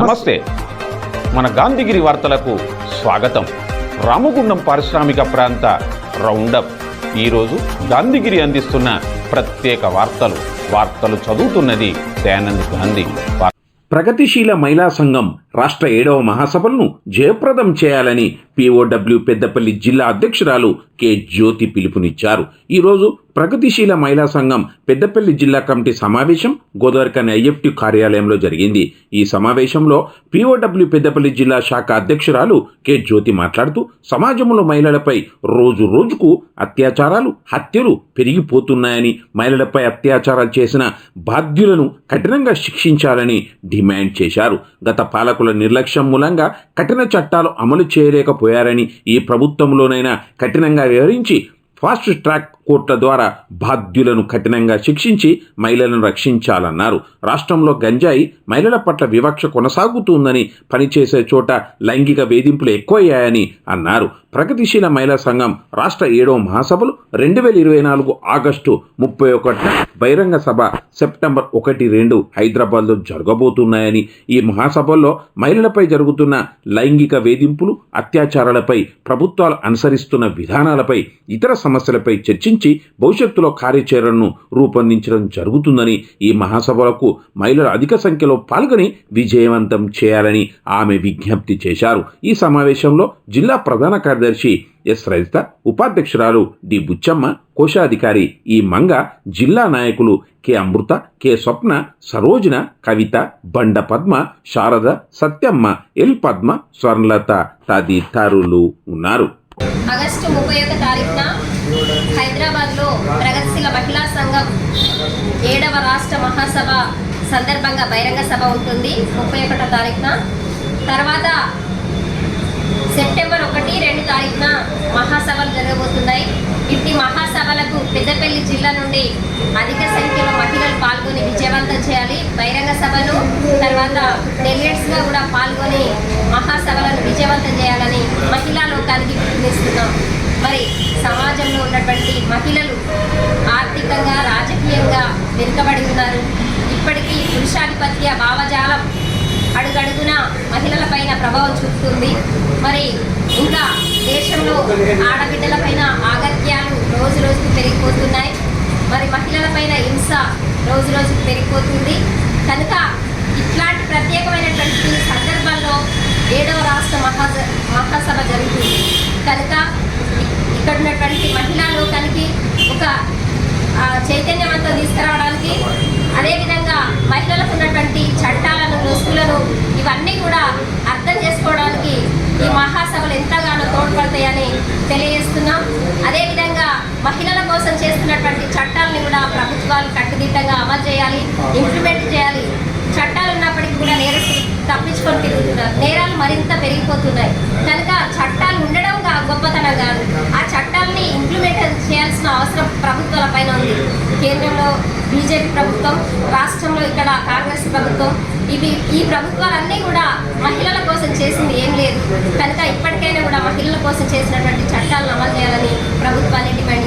నమస్తే. మన గాంధీగిరి వార్తలకు స్వాగతం. రామగుండం పారిశ్రామిక ప్రాంత రౌండప్. ఈరోజు గాంధీగిరి అందిస్తున్న ప్రత్యేక వార్తలు. వార్తలు చదువుతున్నది దయానంద్ గాంధీ. ప్రగతిశీల మహిళా సంఘం రాష్ట్ర ఏడవ మహాసభలను జయప్రదం చేయాలని పిఓడబ్ల్యూ పెద్దపల్లి జిల్లా అధ్యక్షురాలు కె జ్యోతి పిలుపునిచ్చారు. ఈరోజు ప్రగతిశీల మహిళా సంఘం పెద్దపల్లి జిల్లా కమిటీ సమావేశం గోదావరికని ఐఎఫ్టి కార్యాలయంలో జరిగింది. ఈ సమావేశంలో పిఓడబ్ల్యూ పెద్దపల్లి జిల్లా శాఖ అధ్యక్షురాలు కె జ్యోతి మాట్లాడుతూ సమాజంలో మహిళలపై రోజు రోజుకు అత్యాచారాలు హత్యలు పెరిగిపోతున్నాయని మహిళలపై అత్యాచారాలు చేసిన బాధ్యులను కఠినంగా శిక్షించాలని డిమాండ్ చేశారు. గత పాలకుల నిర్లక్ష్యం మూలంగా కఠిన చట్టాలు అమలు పోయారని ఈ ప్రభుత్వంలోనైనా కఠినంగా వివరించి ఫాస్ట్ ట్రాక్ కోర్టుల ద్వారా బాధ్యులను కఠినంగా శిక్షించి మహిళలను రక్షించాలన్నారు. రాష్ట్రంలో గంజాయి మహిళల పట్ల వివక్ష కొనసాగుతుందని పనిచేసే చోట లైంగిక వేధింపులు ఎక్కువయ్యాయని అన్నారు. ప్రగతిశీల మహిళా సంఘం రాష్ట్ర ఏడవ మహాసభలు రెండు వేల ఇరవై నాలుగు ఆగస్టు ముప్పై ఒకటిన బహిరంగ సభ సెప్టెంబర్ ఒకటి రెండు హైదరాబాద్లో జరగబోతున్నాయని ఈ మహాసభల్లో మహిళలపై జరుగుతున్న లైంగిక వేధింపులు అత్యాచారాలపై ప్రభుత్వాలు అనుసరిస్తున్న విధానాలపై ఇతర సమస్యలపై చర్చించి భవిష్యత్తులో కార్యాచరణను రూపొందించడం జరుగుతుందని ఈ మహాసభలకు మహిళలు అధిక సంఖ్యలో పాల్గొని విజయవంతం చేయాలని ఆమె విజ్ఞప్తి చేశారు. ఈ సమావేశంలో జిల్లా ప్రధాన కార్యదర్శి ఎస్ రజిత ఉపాధ్యక్షురాలు డి బుచ్చమ్మ కోశాధికారి ఈ మంగ జిల్లా నాయకులు K Amrutha K Swapna Sarojana Kavitha Banda Padma Sharada Satyamma L Padma Swarnalatha తదితరులు ఉన్నారు. ఆగస్టు ముప్పై ఒక తారీఖున హైదరాబాద్లో ప్రగతిశీల మహిళా సంఘం ఏడవ రాష్ట్ర మహాసభ సందర్భంగా బహిరంగ సభ ఉంటుంది ముప్పై ఒకటో తారీఖున. తర్వాత సెప్టెంబర్ ఒకటి రెండు తారీఖున మహాసభలు జరగబోతున్నాయి. ఇట్టి మహాసభలకు పెద్దపల్లి జిల్లా నుండి అధిక సంఖ్యలో మహిళలు పాల్గొని విజయవంతం చేయాలి. బహిరంగ సభలు తర్వాత డెలిగేట్స్గా కూడా పాల్గొని మహాసభలను విజయవంతం చేయాలని మహిళా లోక ఉన్నటువంటి మహిళలు ఆర్థికంగా రాజకీయంగా వెనుకబడి ఉన్నారు. ఇప్పటికీ పురుషాధిపత్య భావజాలం అడుగడుగున మహిళల పైన ప్రభావం చూపుతుంది. మరి ఇంకా దేశంలో ఆడబిడ్డలపైన ఆగత్యాలు రోజు రోజుకు పెరిగిపోతున్నాయి. మరి మహిళల పైన హింస రోజు రోజుకు పెరిగిపోతుంది. కనుక ఇట్లాంటి ప్రత్యేకమైనటువంటి సందర్భాల్లో ఏడవ రాష్ట్ర మహా మహాసభ జరుగుతుంది కనుక ఇక్కడ ఉన్నటువంటి మహిళా లోకానికి ఒక ఆ, చైతన్యవంతం తీసుకురావడానికి అదేవిధంగా మహిళలకు ఉన్నటువంటి చట్టాలను రుసులను ఇవన్నీ కూడా అర్థం చేసుకోవడానికి ఈ మహాసభలు ఎంతగానో తోడ్పడతాయని తెలియజేస్తున్నాం అదేవిధంగా మహిళల ఉన్నటువంటి చేస్తున్నటువంటి చట్టాలను కూడా ప్రభుత్వాలు కట్టుదిట్టంగా అమలు చేయాలి ఇంప్లిమెంట్ చేయాలి. చట్టాలు ఉన్నప్పటికీ కూడా నేరస్తులు తప్పించుకొని తిరుగుతున్నారు. నేరాలు మరింత పెరిగిపోతున్నాయి. కనుక చట్టాలు ఉండడం గొప్పతనం కాదు. ఆ చట్టాలని ఇంప్లిమెంట్ చేయాల్సిన అవసరం ప్రభుత్వాల పైన ఉంది. కేంద్రంలో బీజేపీ ప్రభుత్వం రాష్ట్రంలో ఇక్కడ కాంగ్రెస్ ప్రభుత్వం ఇవి ఈ ప్రభుత్వాలన్నీ కూడా మహిళల కోసం చేసింది ఏం లేదు. కనుక ఇప్పటికైనా కూడా మహిళల కోసం చేసినటువంటి చట్టాలను అమలు చేయాలని ప్రభుత్వాన్ని డిమాండ్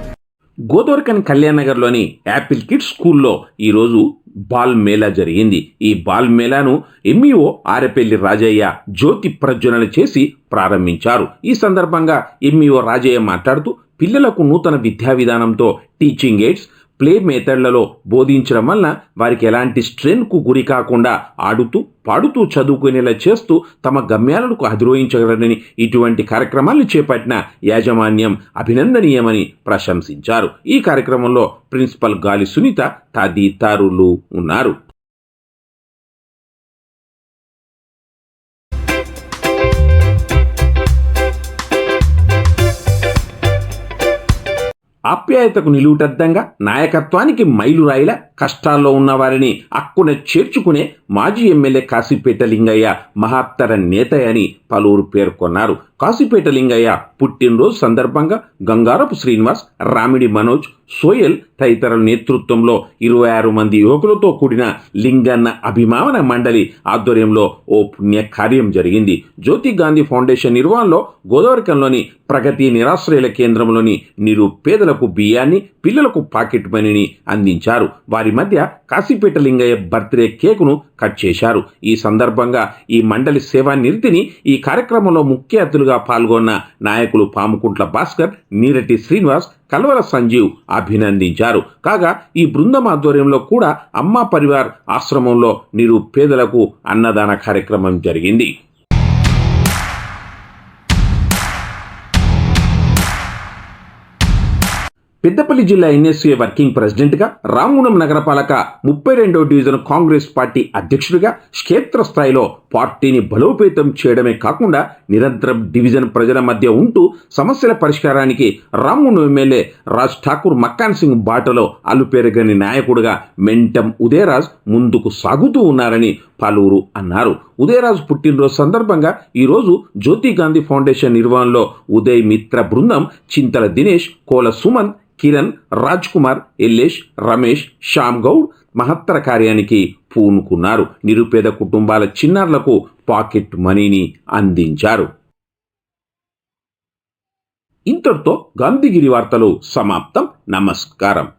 Godavarikhani Kalyan నగర్లోని యాపిల్ కిడ్స్ స్కూల్లో ఈరోజు బాల్ మేళా జరిగింది. ఈ బాల్ మేళాను ఎంఈఓ ఆరెపల్లి రాజయ్య జ్యోతి ప్రజ్వలన చేసి ప్రారంభించారు. ఈ సందర్భంగా ఎంఈఓ రాజయ్య మాట్లాడుతూ పిల్లలకు నూతన విద్యా విధానంతో టీచింగ్ ఎయిడ్స్ ప్లే మెథడ్లలో బోధించడం వలన వారికి ఎలాంటి స్ట్రెయిన్కు గురి కాకుండా ఆడుతూ పాడుతూ చదువుకునేలా చేస్తూ తమ గమ్యాలకు అధిరోహించగలరని ఇటువంటి కార్యక్రమాలను చేపట్టిన యాజమాన్యం అభినందనీయమని ప్రశంసించారు. ఈ కార్యక్రమంలో ప్రిన్సిపల్ గాలి సునీత తదితరులు ఉన్నారు. ఆప్యాయతకు నిలువుటద్దంగా నాయకత్వానికి మైలురాయిల కష్టాల్లో ఉన్నవారిని అక్కున చేర్చుకునే మాజీ ఎమ్మెల్యే కాశీపేట లింగయ్య మహత్తర నేత అని పలువురు పేర్కొన్నారు. కాశీపేట లింగయ్య పుట్టినరోజు సందర్భంగా గంగారపు శ్రీనివాస్ రామిడి మనోజ్ సోయల్ తదితరుల నేతృత్వంలో ఇరవై ఆరు మంది యువకులతో కూడిన లింగన్న అభిమాన మండలి ఆధ్వర్యంలో ఓ పుణ్య కార్యం జరిగింది. జ్యోతి గాంధీ ఫౌండేషన్ నిర్వహణలో గోదావరికంలోని ప్రగతి నిరాశ్రయుల కేంద్రంలోని నిరుపేదలకు బియ్యాన్ని పిల్లలకు పాకెట్ మనీని అందించారు. వారి మధ్య కాశీపేట లింగయ్య బర్త్డే కేకును కట్ చేశారు. ఈ సందర్భంగా ఈ మండలి సేవా నిరతిని ఈ కార్యక్రమంలో ముఖ్య అతిథులుగా పాల్గొన్న నాయకులు పాముకుంట్ల భాస్కర్ నీరటి శ్రీనివాస్ కల్వల సంజీవ్ అభినందించారు. కాగా ఈ బృందం ఆధ్వర్యంలో కూడా అమ్మా పరివార్ ఆశ్రమంలో నిరుపేదలకు అన్నదాన కార్యక్రమం జరిగింది. పెద్దపల్లి జిల్లా ఎన్ఎస్ఏ వర్కింగ్ ప్రెసిడెంట్గా రామగుణం నగరపాలక ముప్పై రెండవ డివిజన్ కాంగ్రెస్ పార్టీ అధ్యక్షుడిగా క్షేత్రస్థాయిలో పార్టీని బలోపేతం చేయడమే కాకుండా నిరంతరం డివిజన్ ప్రజల మధ్య ఉంటూ సమస్యల పరిష్కారానికి రామగుండం ఎమ్మెల్యే రాజ్ ఠాకూర్ మక్కాన్ సింగ్ బాటలో అలుపెరగని నాయకుడుగా మెంటం ఉదయరాజ్ ముందుకు సాగుతూ ఉన్నారని పలువురు అన్నారు. ఉదయరాజు పుట్టినరోజు సందర్భంగా ఈరోజు జ్యోతి గాంధీ ఫౌండేషన్ నిర్వహణలో ఉదయ్ మిత్ర బృందం చింతల దినేష్ కోల సుమన్ కిరణ్ రాజ్ కుమార్ ఎల్లేష్ రమేష్ శ్యామ్ గౌడ్ మహత్తర కార్యానికి పూనుకున్నారు. నిరుపేద కుటుంబాల చిన్నారులకు పాకెట్ మనీని అందించారు. ఇంతటితో గాంధీగిరి వార్తలు సమాప్తం. నమస్కారం.